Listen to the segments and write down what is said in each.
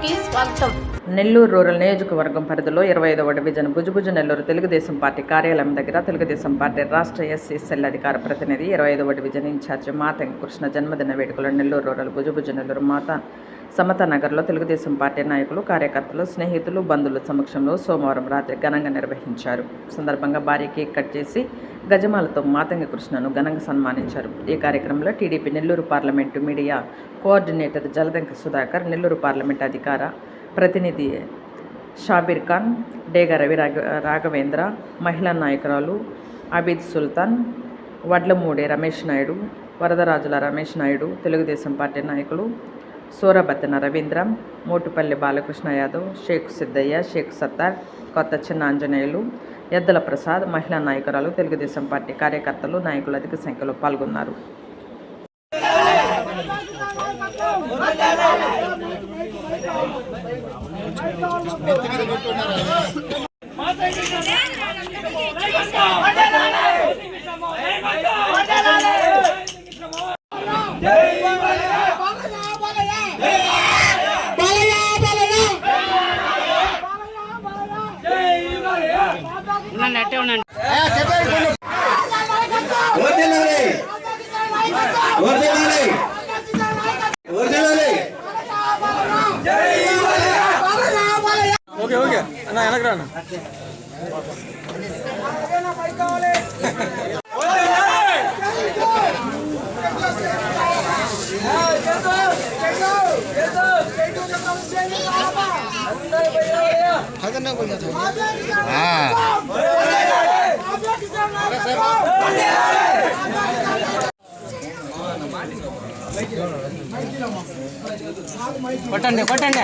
స్వాగతం. నెల్లూరు రూరల్ నియోజకవర్గం పరిధిలో ఇరవై ఐదవ డివిజన్ భుజభుజ నెల్లూరు తెలుగుదేశం పార్టీ కార్యాలయం దగ్గర తెలుగుదేశం పార్టీ రాష్ట్ర ఎస్సీ సెల్ అధికార ప్రతినిధి ఇరవై ఐదవ డివిజన్ ఇన్ఛార్జి మాతంగి కృష్ణ జన్మదిన వేడుకలు నెల్లూరు రూరల్ భుజభుజ నెల్లూరు మాత సమత నగర్లో తెలుగుదేశం పార్టీ నాయకులు కార్యకర్తలు స్నేహితులు బంధువుల సమక్షంలో సోమవారం రాత్రి ఘనంగా నిర్వహించారు. సందర్భంగా భారీ కేక్ కట్ చేసి గజమాలతో మాతంగి కృష్ణను ఘనంగా సన్మానించారు. ఈ కార్యక్రమంలో TDP Nellore parliament media coordinator Jaladanki Sudhakar Nellore parliament అధికార ప్రతినిధి షాబీర్ ఖాన్ డేగ రవి రాఘ రాఘవేంద్ర మహిళా నాయకురాలు అబీద్ సుల్తాన్ వడ్లమూడే రమేష్ నాయుడు వరదరాజుల రమేష్ నాయుడు తెలుగుదేశం పార్టీ నాయకులు సూరబత్తన రవీంద్ర మోటుపల్లి బాలకృష్ణ యాదవ్ షేక్ సిద్దయ్య షేక్ సత్తార్ కొత్త చిన్న ఆంజనేయులు ఎద్దల ప్రసాద్ మహిళా నాయకురాలు తెలుగుదేశం పార్టీ కార్యకర్తలు నాయకులు అధిక సంఖ్యలో పాల్గొన్నారు. ఉండండి అట్టే ఉండండి ఓకే ఓకే అన్న వెనక్కి రా అన్న కొట్టండి కొట్టండి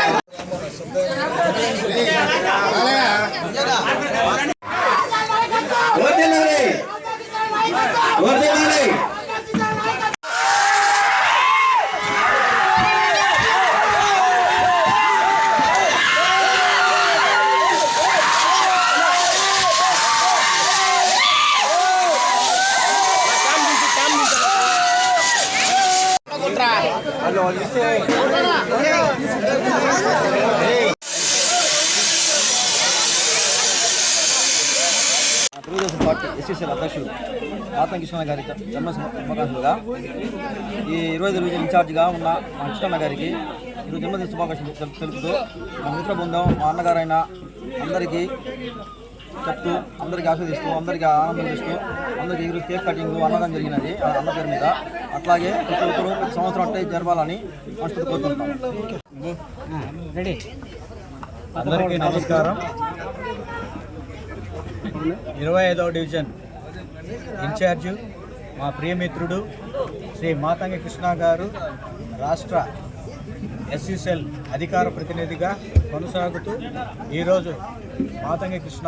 తెలుగుదేశం పార్టీ ఎస్ఎస్ఎల్ అధ్యక్షుడు ఆతం కృష్ణ గారి జన్మ శుభాకాంక్షలుగా ఈ ఇరవై ఐదు డివిజన్ ఇన్ఛార్జిగా ఉన్న మా కృష్ణ గారికి ఈరోజు జన్మదిన శుభాకాంక్షలు తెలుపుతూ మా మిత్ర బృందం మా అన్నగారైన అందరికీ చెప్తూ అందరికీ ఆస్వాదిస్తూ అందరికీ ఆనందం ఇస్తూ అందరికీ ఈరోజు కేక్ కటింగ్ అన్నదానం జరిగినది ఆ అన్న పేరు మీద. అట్లాగే ప్రతి ఒక్కరు ప్రతి సంవత్సరం అంటే జరపాలని మనస్ఫూర్తి రెడీ? అందరికీ నమస్కారం. ఇరవై ఐదవ డివిజన్ ఇన్ఛార్జు మా ప్రియమిత్రుడు శ్రీ మాతంగి కృష్ణ గారు రాష్ట్ర ఎస్సీసెల్ అధికార ప్రతినిధిగా కొనసాగుతూ ఈరోజు మాతంగి కృష్ణ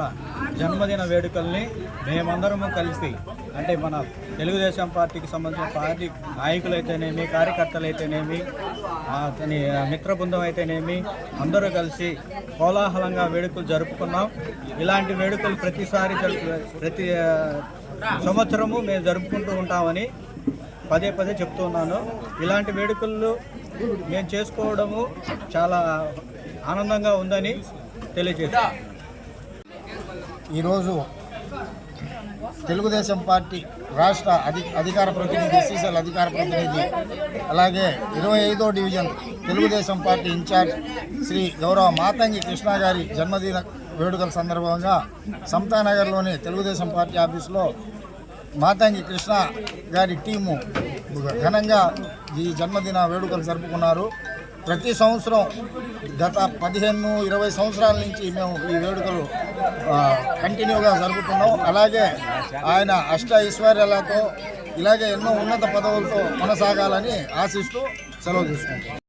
జన్మదిన వేడుకల్ని మేమందరము కలిసి అంటే మన తెలుగుదేశం పార్టీకి సంబంధించిన పార్టీ నాయకులైతేనేమి కార్యకర్తలైతేనేమి అతని మిత్ర బృందం అయితేనేమి అందరూ కలిసి కోలాహలంగా వేడుకలు జరుపుకున్నాం. ఇలాంటి వేడుకలు ప్రతిసారి జరుపు ప్రతి సంవత్సరము మేము జరుపుకుంటూ ఉంటామని పదే పదే చెప్తున్నాను ఇలాంటి వేడుకలు మేము చేసుకోవడము చాలా ఆనందంగా ఉందని తెలియజేస్తాను ఈరోజు తెలుగుదేశం పార్టీ రాష్ట్ర అధి అధికార ప్రతినిధి సీసీఎల్ అధికార ప్రతినిధి అలాగే ఇరవై ఐదో division Telugu Desam party in-charge Shri గౌరవ మాతంగి కృష్ణ గారి జన్మదిన వేడుకల సందర్భంగా సమతానగర్లోని తెలుగుదేశం పార్టీ ఆఫీసులో మాతంగి కృష్ణ గారి టీము ఘనంగా ఈ జన్మదిన వేడుకలు జరుపుకున్నారు. ప్రతి సంవత్సరం గత పదిహేను ఇరవై సంవత్సరాల నుంచి మేము ఈ వేడుకలు కంటిన్యూగా జరుగుతున్నాం అలాగే ఆయన అష్ట ఐశ్వర్యాలతో ఇలాగే ఎన్నో ఉన్నత పదవులతో కొనసాగాలని ఆశిస్తూ సెలవు తీసుకుంటాం